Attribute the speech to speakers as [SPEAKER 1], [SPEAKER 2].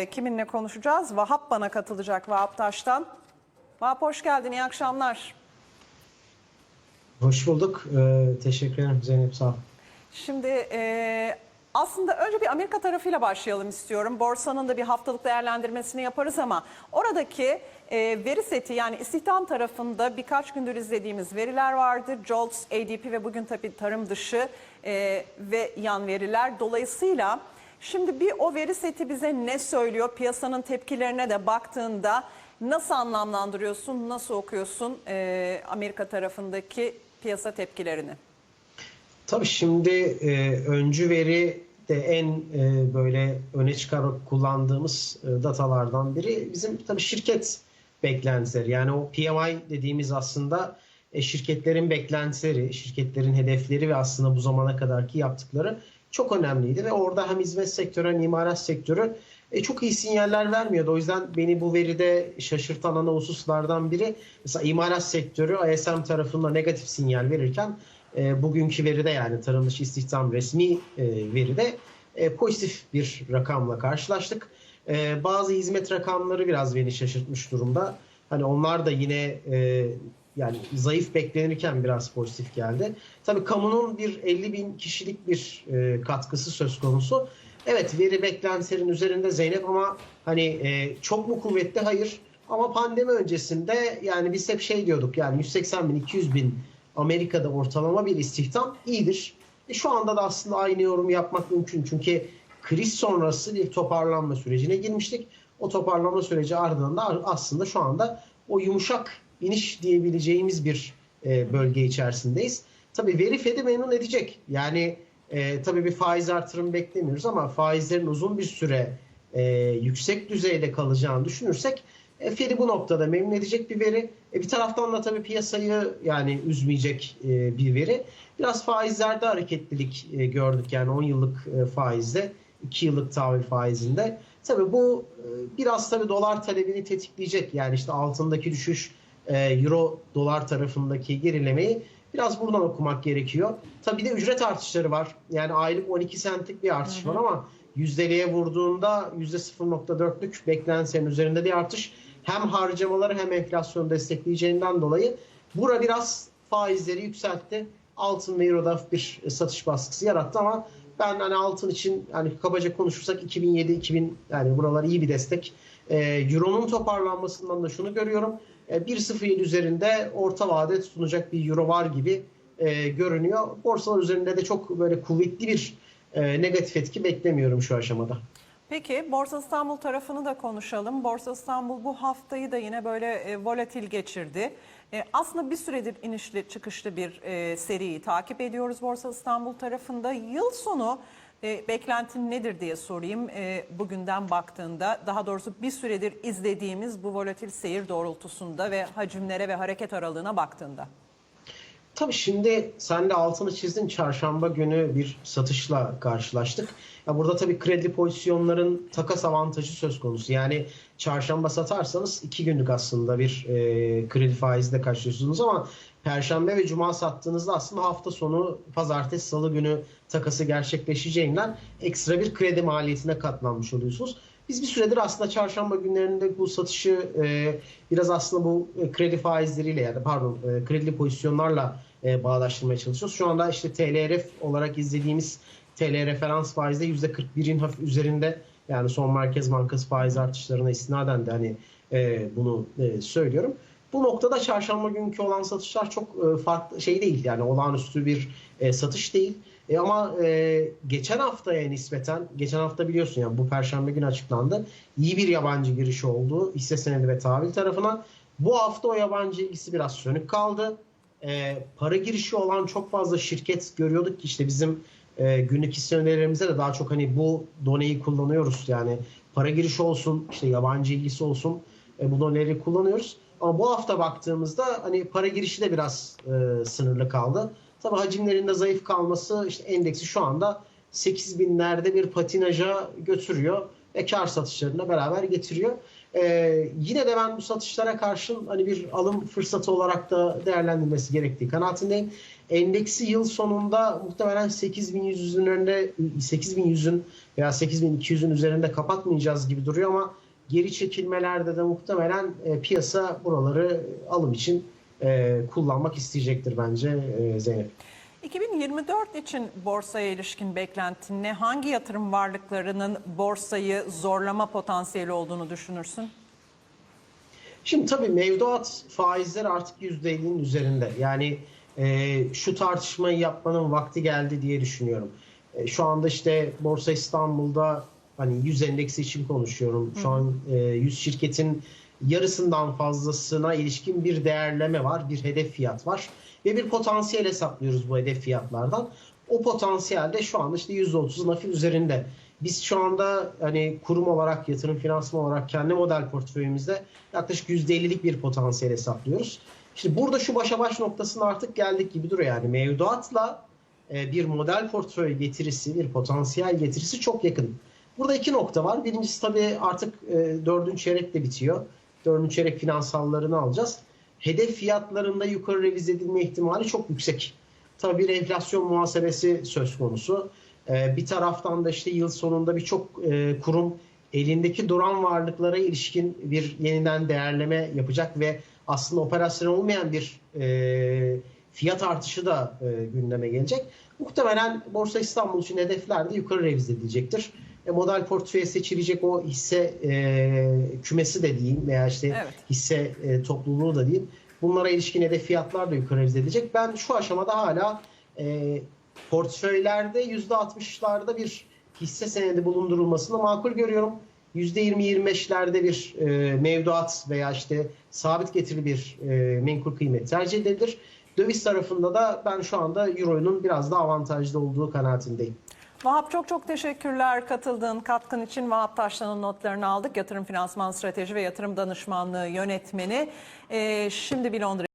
[SPEAKER 1] E, Kiminle konuşacağız? Vahap bana katılacak Vahap Taş'tan. Vahap hoş geldin, iyi akşamlar.
[SPEAKER 2] Hoş bulduk. Ee, teşekkür ederim Zeynep sağ ol.
[SPEAKER 1] Şimdi e, aslında önce bir Amerika tarafıyla başlayalım istiyorum. Borsanın da bir haftalık değerlendirmesini yaparız ama oradaki e, veri seti yani istihdam tarafında birkaç gündür izlediğimiz veriler vardı. JOLTS, ADP ve bugün tabii tarım dışı e, ve yan veriler. Dolayısıyla şimdi bir o veri seti bize ne söylüyor? Piyasanın tepkilerine de baktığında nasıl anlamlandırıyorsun, nasıl okuyorsun e, Amerika tarafındaki piyasa tepkilerini?
[SPEAKER 2] Tabii şimdi e, öncü veri de en e, böyle öne çıkarak kullandığımız e, datalardan biri bizim tabii şirket beklentileri. Yani o PMI dediğimiz aslında e, şirketlerin beklentileri, şirketlerin hedefleri ve aslında bu zamana kadarki yaptıkları çok önemliydi ve orada hem hizmet sektörü hem imalat sektörü e, çok iyi sinyaller vermiyordu. O yüzden beni bu veride şaşırtan ana hususlardan biri mesela imalat sektörü ISM tarafında negatif sinyal verirken e, bugünkü veride yani tarım dışı istihdam resmi e, veride pozitif bir rakamla karşılaştık. Bazı hizmet rakamları biraz beni şaşırtmış durumda. Hani onlar da yine yani zayıf beklenirken biraz pozitif geldi. Tabii kamunun bir 50 bin kişilik bir e, katkısı söz konusu. Evet veri beklentilerin üzerinde Zeynep ama hani e, çok mu kuvvetli? Hayır. Ama pandemi öncesinde yani biz hep şey diyorduk yani 180 bin 200 bin Amerika'da ortalama bir istihdam iyidir. E, şu anda da aslında aynı yorum yapmak mümkün. Çünkü kriz sonrası bir toparlanma sürecine girmiştik. O toparlanma süreci ardından da aslında şu anda o yumuşak iniş diyebileceğimiz bir e, bölge içerisindeyiz. Tabii veri Fed'i memnun edecek. Yani e, tabii bir faiz artırım beklemiyoruz ama faizlerin uzun bir süre e, yüksek düzeyde kalacağını düşünürsek e, Fed'i bu noktada memnun edecek bir veri. E, bir taraftan da tabii piyasayı yani üzmeyecek e, bir veri. Biraz faizlerde hareketlilik e, gördük yani 10 yıllık e, faizde, 2 yıllık tahvil faizinde. Tabii bu e, biraz tabii dolar talebini tetikleyecek. Yani işte altındaki düşüş, euro dolar tarafındaki gerilemeyi biraz buradan okumak gerekiyor. Tabii de ücret artışları var. Yani aylık 12 centlik bir artış var ama yüzdeliğe vurduğunda %0.4'lük beklentilerin üzerinde bir artış. Hem harcamaları hem enflasyonu destekleyeceğinden dolayı bura biraz faizleri yükseltti. Altın ve Euro'da bir satış baskısı yarattı ama ben hani altın için yani kabaca konuşursak 2007-2000 yani buralar iyi bir destek. Ee, Euro'nun toparlanmasından da şunu görüyorum. Ee, 1.07 üzerinde orta vade tutunacak bir Euro var gibi e, görünüyor. Borsalar üzerinde de çok böyle kuvvetli bir e, negatif etki beklemiyorum şu aşamada.
[SPEAKER 1] Peki Borsa İstanbul tarafını da konuşalım. Borsa İstanbul bu haftayı da yine böyle e, volatil geçirdi. E, aslında bir süredir inişli çıkışlı bir e, seriyi takip ediyoruz Borsa İstanbul tarafında. Yıl sonu e, beklentin nedir diye sorayım e, bugünden baktığında. Daha doğrusu bir süredir izlediğimiz bu volatil seyir doğrultusunda ve hacimlere ve hareket aralığına baktığında.
[SPEAKER 2] Tabii şimdi sen de altını çizdin. Çarşamba günü bir satışla karşılaştık. Ya burada tabii kredi pozisyonların takas avantajı söz konusu. Yani çarşamba satarsanız iki günlük aslında bir e, kredi faizle karşılıyorsunuz ama Perşembe ve Cuma sattığınızda aslında hafta sonu Pazartesi, Salı günü takası gerçekleşeceğinden ekstra bir kredi maliyetine katlanmış oluyorsunuz. Biz bir süredir aslında çarşamba günlerinde bu satışı e, biraz aslında bu e, kredi faizleriyle yani pardon e, kredili pozisyonlarla e, bağdaştırmaya çalışıyoruz. Şu anda işte TLRF olarak izlediğimiz TL referans faizde %41'in hafif üzerinde yani son Merkez Bankası faiz artışlarına istinaden de hani e, bunu e, söylüyorum. Bu noktada çarşamba günkü olan satışlar çok e, farklı şey değil yani olağanüstü bir e, satış değil. E, ama e, geçen haftaya nispeten, geçen hafta biliyorsun yani bu perşembe günü açıklandı. İyi bir yabancı girişi oldu hisse senedi ve tahvil tarafına. Bu hafta o yabancı ilgisi biraz sönük kaldı. E, para girişi olan çok fazla şirket görüyorduk ki işte bizim e, günlük hisse önerilerimizde de daha çok hani bu doneyi kullanıyoruz. Yani para girişi olsun, işte yabancı ilgisi olsun e, bu doneleri kullanıyoruz. Ama bu hafta baktığımızda hani para girişi de biraz e, sınırlı kaldı. Tabi hacimlerinde zayıf kalması işte endeksi şu anda 8 binlerde bir patinaja götürüyor. ve kar satışlarına beraber getiriyor. Ee, yine de ben bu satışlara karşın hani bir alım fırsatı olarak da değerlendirilmesi gerektiği kanaatindeyim. Endeksi yıl sonunda muhtemelen 8100'ün önünde 8100'ün veya 8200'ün üzerinde kapatmayacağız gibi duruyor ama geri çekilmelerde de muhtemelen e, piyasa buraları alım için e, kullanmak isteyecektir bence e, Zeynep.
[SPEAKER 1] 2024 için borsaya ilişkin beklentin ne? Hangi yatırım varlıklarının borsayı zorlama potansiyeli olduğunu düşünürsün?
[SPEAKER 2] Şimdi tabii mevduat faizleri artık %50'nin üzerinde. Yani e, şu tartışmayı yapmanın vakti geldi diye düşünüyorum. E, şu anda işte Borsa İstanbul'da hani 100 endeksi için konuşuyorum. Şu an e, 100 şirketin yarısından fazlasına ilişkin bir değerleme var, bir hedef fiyat var ve bir potansiyel hesaplıyoruz bu hedef fiyatlardan. O potansiyel de şu anda işte %30'un hafif üzerinde. Biz şu anda hani kurum olarak, yatırım finansman olarak kendi model portföyümüzde yaklaşık %50'lik bir potansiyel hesaplıyoruz. Şimdi burada şu başa baş noktasına artık geldik gibi duruyor yani mevduatla e, bir model portföy getirisi, bir potansiyel getirisi çok yakın. Burada iki nokta var. Birincisi tabii artık e, dördüncü çeyrek de bitiyor. Dördüncü çeyrek finansallarını alacağız. Hedef fiyatlarında yukarı revize edilme ihtimali çok yüksek. Tabii bir enflasyon muhasebesi söz konusu. E, bir taraftan da işte yıl sonunda birçok e, kurum elindeki duran varlıklara ilişkin bir yeniden değerleme yapacak ve aslında operasyon olmayan bir e, fiyat artışı da e, gündeme gelecek. Muhtemelen Borsa İstanbul için hedefler de yukarı revize edilecektir. E, model portföye seçilecek o hisse e, kümesi de diyeyim veya işte
[SPEAKER 1] Evet.
[SPEAKER 2] hisse e, topluluğu da diyeyim. Bunlara ilişkin hedef fiyatlar da yukarı revize edilecek. Ben şu aşamada hala e, portföylerde %60'larda bir hisse senedi bulundurulmasını makul görüyorum. %20-25'lerde bir e, mevduat veya işte sabit getirili bir e, menkul kıymet tercih edilir. Döviz tarafında da ben şu anda Euro'nun biraz daha avantajlı olduğu kanaatindeyim.
[SPEAKER 1] Vahap çok çok teşekkürler katıldığın katkın için. Vahap Taşlan'ın notlarını aldık. Yatırım Finansman Strateji ve Yatırım Danışmanlığı Yönetmeni. Ee, şimdi bir Londra